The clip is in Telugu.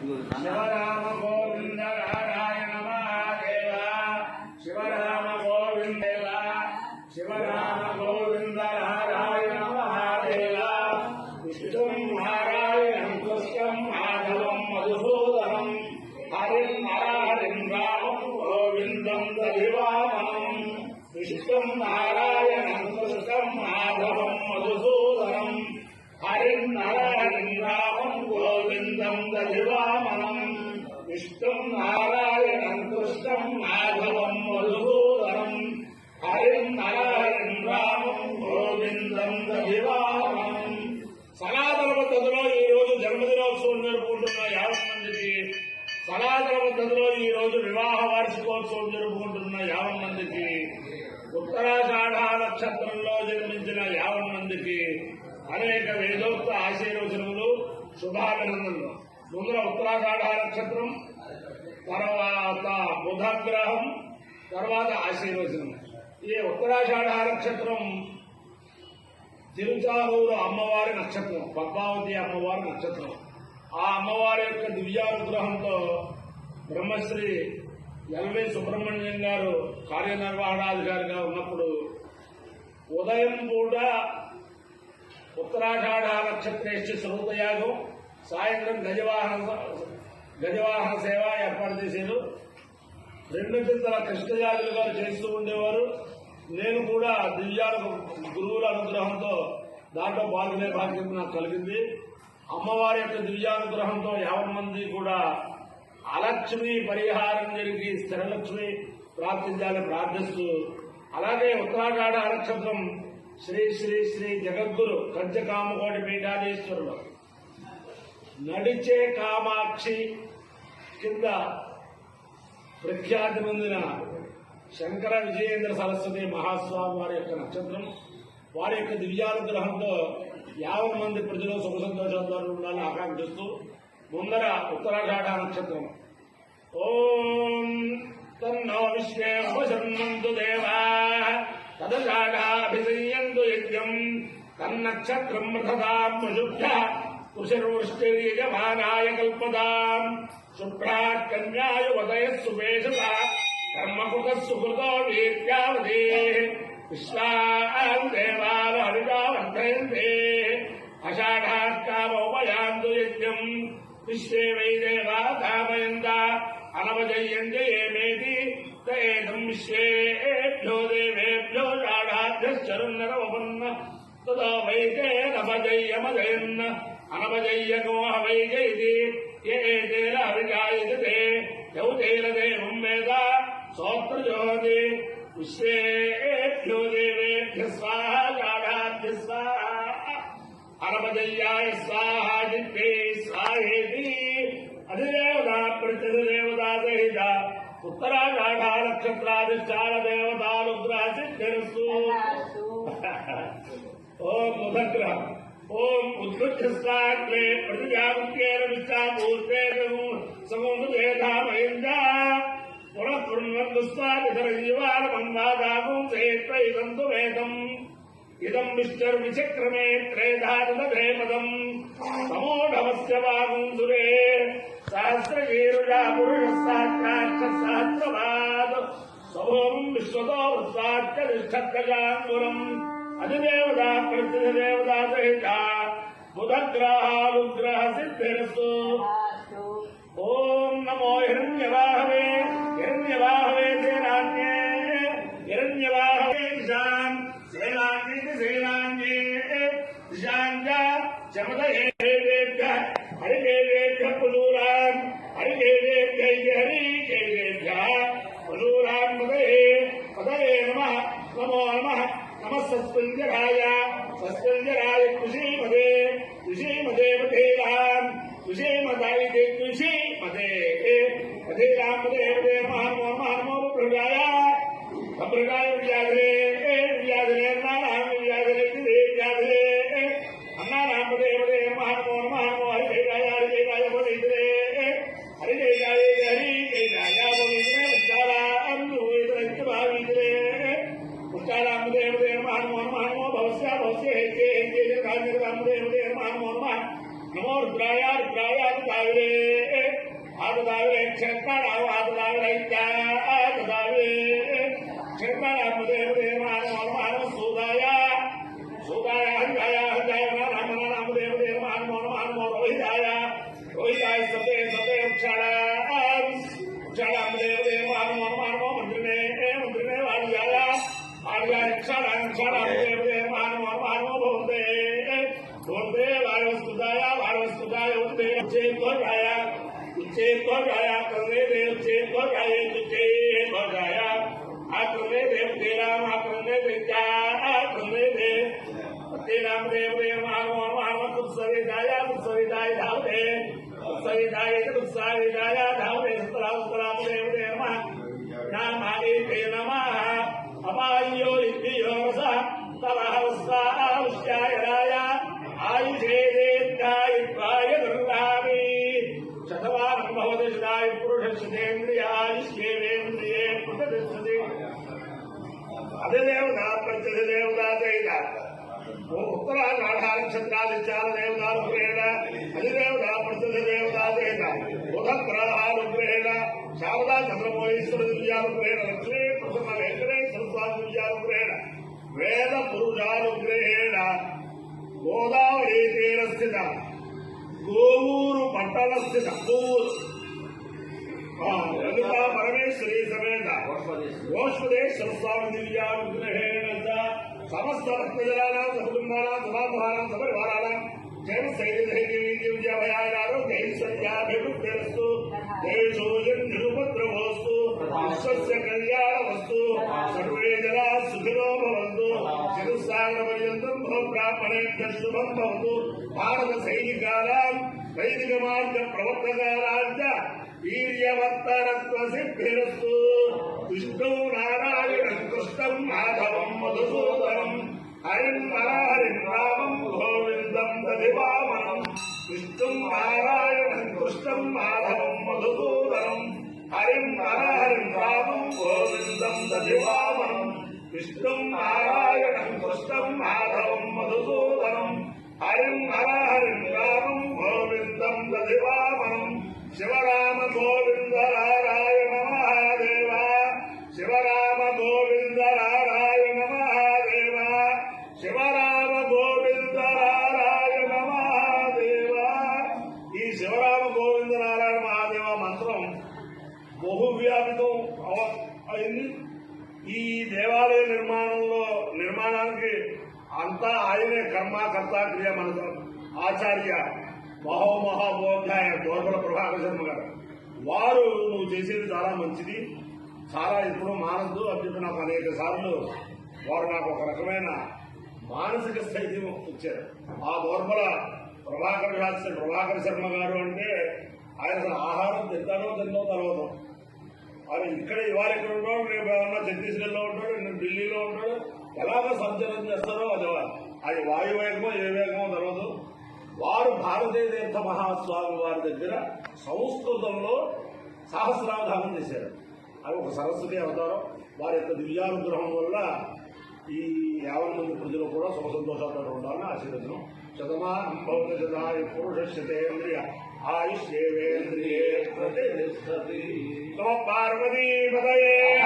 శివరామ గోవింద నారాయణ మహాదేవ శివరామ గోవిందేవ శివరామ గోవింద నారాయణ మహాదేవ విష్ణుం నారాయణం కృష్ణం మాధవం మధుసూదనం హరిం నరహరిం రామం గోవిందం దధివామనం విష్ణుం నారాయణం జరుపుకుంటున్న యాభై మందికి ఉత్తరాషాఢ నక్షత్రంలో జన్మించిన యాభై మందికి అనేక వేదోక్త ఆశీర్వచనములు శుభాభినందనలు. ముందర ఉత్తరాషాఢ నక్షత్రం తర్వాత బుధగ్రహం తర్వాత ఆశీర్వచనం. ఈ ఉత్తరాషాఢ నక్షత్రం తిరుచారూరు అమ్మవారి నక్షత్రం పద్మావతి అమ్మవారి నక్షత్రం. ఆ అమ్మవారి యొక్క దివ్యానుగ్రహంతో బ్రహ్మశ్రీ ఎల్వి సుబ్రహ్మణ్యం గారు కార్యనిర్వహణాధికారిగా ఉన్నప్పుడు ఉదయం కూడా ఉత్తరాషాఢ నక్షత్రేష్టి స్వరూపయాగం సాయంత్రం గజవాహన గజవాహన సేవ ఏర్పాటు చేశారు. రెండు చింతల కృష్ణయాగులు గారు చేస్తూ ఉండేవారు. నేను కూడా దివ్యాను గురువుల అనుగ్రహంతో దాంట్లో పాల్గొనే భాగ్యం నాకు కలిగింది. అమ్మవారి యొక్క దివ్యానుగ్రహంతో యావన్ మంది కూడా అలక్ష్మి పరిహారం జరిగి స్థిరలక్ష్మి ప్రార్థించాలని ప్రార్థిస్తూ అలాగే ఉత్తరాఖండ నక్షత్రం శ్రీ శ్రీ శ్రీ జగద్గురు కంచకామకోటి పీఠాధీశ్వరుడు నడిచే కామాక్షి కింద ప్రఖ్యాతి పొందిన శంకర విజయేంద్ర సరస్వతి మహాస్వామి వారి యొక్క నక్షత్రం వారి యొక్క దివ్యానుగ్రహంతో యాభై మంది ప్రజలు సుఖ సంతోషాలతో ఉండాలని ఆకాంక్షిస్తూ ముందర ఉత్తరాఘాట నక్షత్రం ఓం తన్నో విశ్వే ఉపశన్నంతు దేవా తదఘాటాభిసంయంతు యజ్ఞం తన్నక్షత్రం రథదాం ప్రశుభ్య కుశరుష్టిర్యజమానాయ కల్పదాం శుభ్రాట్ కన్యాయ వదయ సువేషత కర్మకృత సుకృతో వీర్యావదే విశ్వాం దేవాల హరికావర్ధయంతే అషాఢాత్కామోపయాంతు యజ్ఞం విశ్వే వై దేవా ధామయంత అనవజయ్యంతి ఏమేతి తేదం విశ్వేభ్యో దేవేభ్యో షాఢాభ్యశ్చరున్నరవపన్న తదో వైతే వైతేరభజయ్యమజయన్న అనవజయ్యగోహ వైజయతి ఏతేన అభిజాయతే యౌతేన దేవం వేద సోత్రజోతి విశ్వేభ్యో దేవేభ్య స్వాహ అనపజయ్యాయ స్వాహాదిత్యే స్వాహేతి. అధిదేవత ప్రతిదేవతాసహిత ఉత్తరాఘాఢ నక్షత్రాధిష్టాన దేవతానుగ్రహ సిద్ధిరస్సు. ఓం ముఖగ్రహం ఓం ఉద్భుత్యస్వాగ్రే ప్రతిజాముఖ్యేన విశ్వామూర్తే సముద్రేధామయంజ పునః కృణ్వంతు స్వామిధరజీవానమన్వాదాగం సేత్రైదంతు వేదం ఇదం విశ్వర్ విచక్రమే త్రేధారుదే పదం సమోఢమస్య వాగం సురే సహస్రగీరుడా పురుష సాక్షాక్ష సహస్రవాద సమోం విశ్వతో వృత్వాచ్చరిష్టం అధిదేవత ప్రతిదేవతా సహిత బుధగ్రహాలుగ్రహ సిద్ధిరస్తు. ఓం నమో హిరణ్యవాహవే. যেমন ದಾವೆ ಅದು ದಾವೆ ಚರ್ಮಾಳ ಅದು ದಾವೆ ಅದು ದಾವೆ ಚರ್ಮಾಳ ದೇವದೇವ ಸೂದಾಯ ಸೂದಾಯ ಹಂಗಾಯ ಹಂಗಾಯ ರಾಮ ರಾಮ ದೇವದೇವ ಹನುಮಾನ ಹನುಮ ರೋಹಿತಾಯ ರೋಹಿತಾಯ ಸದೇ ಸದೇ ಉಚ್ಚಾಳ ಉಚ್ಚಾಳ ದೇವದೇವ ಹನುಮಾನ ಹನುಮ ಮಂತ್ರಿನೇ ಮಂತ್ರಿನೇ ವಾಡಿಯಾಯ ವಾಡಿಯಾಯ ಉಚ್ಚಾಳ ಉಚ್ಚಾಳ से बजाया अपने देव से बजाए तुझे बजाया अपने देव तेरा अपने देता अपने देव तेरा देव रे मारो मारो तुम सभी दाया तुम सभी दाई धाव दे सभी दाई सुतरा सुतरा देव रे मा नाम हरि ते नमः। हमारी यो इति योरसा तरहसा అధిదేవత ప్రత్యధిదేవత చైత ఉత్తరాది ఆధార నక్షత్రాలు చాల దేవతాలు గ్రహేణ అధిదేవత ప్రసిద్ధ దేవత బుధ గ్రహాలు గ్రహేణ శారదా చంద్రమోహేశ్వర దివ్యాలు గ్రహేణ లక్ష్మీ ప్రసన్న వెంకటేశ్వర స్వామి దివ్యాలు గ్రహేణ వేద పురుషాలు గ్రహేణ గోదావరి తీర స్థిత గోవూరు పట్టణ స్థిత గోవూరు ఆ, లలితా పరమేశ్వరి సమేత గోష్పదేశ్వర స్వామి దివ్యానుగ్రహేణ చ సమస్త భక్తజనానాం సకుటుంబానాం సమాధానాం సపరివారాణాం జయ సైర్యైర్యాభయారోగ్యైశ్వర్యాభివృద్ధిరస్తు దేశోజన్ నిరుపద్రవోస్తు విశ్వస్య కళ్యాణవస్తు மார்க்க ಶುಭಂಬಂದು ಭಾರತ ಸೈನಿಕರಾಲ್ ವೈದಿಕ ಮಾರ್ಗ ಪ್ರವರ್ತಕರಾದ ವೀರ್ಯವತ್ತರತ್ವ ಸಿದ್ಧಿರಸ್ತು ವಿಷ್ಣು ನಾರಾಯಣ ಕೃಷ್ಣಂ ಮಾಧವಂ ಮಧುಸೂದನಂ ಹರಿಂ ಹರಿಂ ರಾಮಂ ಗೋವಿಂದಂ ದಿವಾಮನಂ ವಿಷ್ಣುಂ ನಾರಾಯಣಂ ಕೃಷ್ಣಂ ಮಾಧವಂ ಮಧುಸೂದನಂ ಹರಿಂ ಹರಿಂ ರಾಮಂ ಗೋವಿಂದಂ ದಿವಾಮನಂ ವಿಷ್ಣುಂ ನಾರಾಯಣ మధుసూదనం హరిం హరిం రామం గోవిందం దదివామనం శివరామ గోవింద నారాయణ మహాదేవ శివరామ గోవింద నారాయణ మహాదేవ శివరామ గోవింద నారాయణ మహాదేవ ఈ శివరామ గోవింద నారాయణ మహాదేవ మంత్రం బహువ్యాపితం అయింది. ఈ దేవాలయ నిర్మాణంలో నిర్మాణానికి అంతా ఆయనే కర్మకర్త క్రియ మన ఆచార్య మహోమహాబోధ్యాయ దోర్బల ప్రభాకర్ శర్మ గారు. వారు నువ్వు చేసేది చాలా మంచిది. చాలా ఎప్పుడూ మానద్దు. అని చెప్పి నాకు అనేక సార్లు వారు నాకు ఒక రకమైన మానసిక స్థైర్యం ఇచ్చారు. ఆ దోర్బల ప్రభాకర్ శాస్త్రి ప్రభాకర్ శర్మ గారు అంటే ఆయన అసలు ఆహారం తింటాడో తిందో తర్వాత ఆయన ఇక్కడ ఇవాళ ఇక్కడ ఉంటాడు రేపు ఏమన్నా ఛత్తీస్గఢ్లో ఉంటాడు నేను ఢిల్లీలో ఉంటాడు ఎలాగ సంచలనం చేస్తారో అది వాయువేగమో వాయు వేగమో ఏ వేగమో తెలియదు వారు భారతీయ తీర్థ మహాస్వామి వారి దగ్గర సంస్కృతంలో సహస్రావధానం చేశారు. అది ఒక సరస్వతి అవతారం. వారి యొక్క దివ్యానుగ్రహం వల్ల ఈ యావన్ మంది ప్రజలు కూడా సుఖ సంతోషాలతో ఉండాలని ఆశీర్వచనం. శతమానం భవత శతాయ పురుష శతేంద్రియ ఆయుష్యేవేంద్రియే ప్రతిష్టతి పార్వతీ పదయే.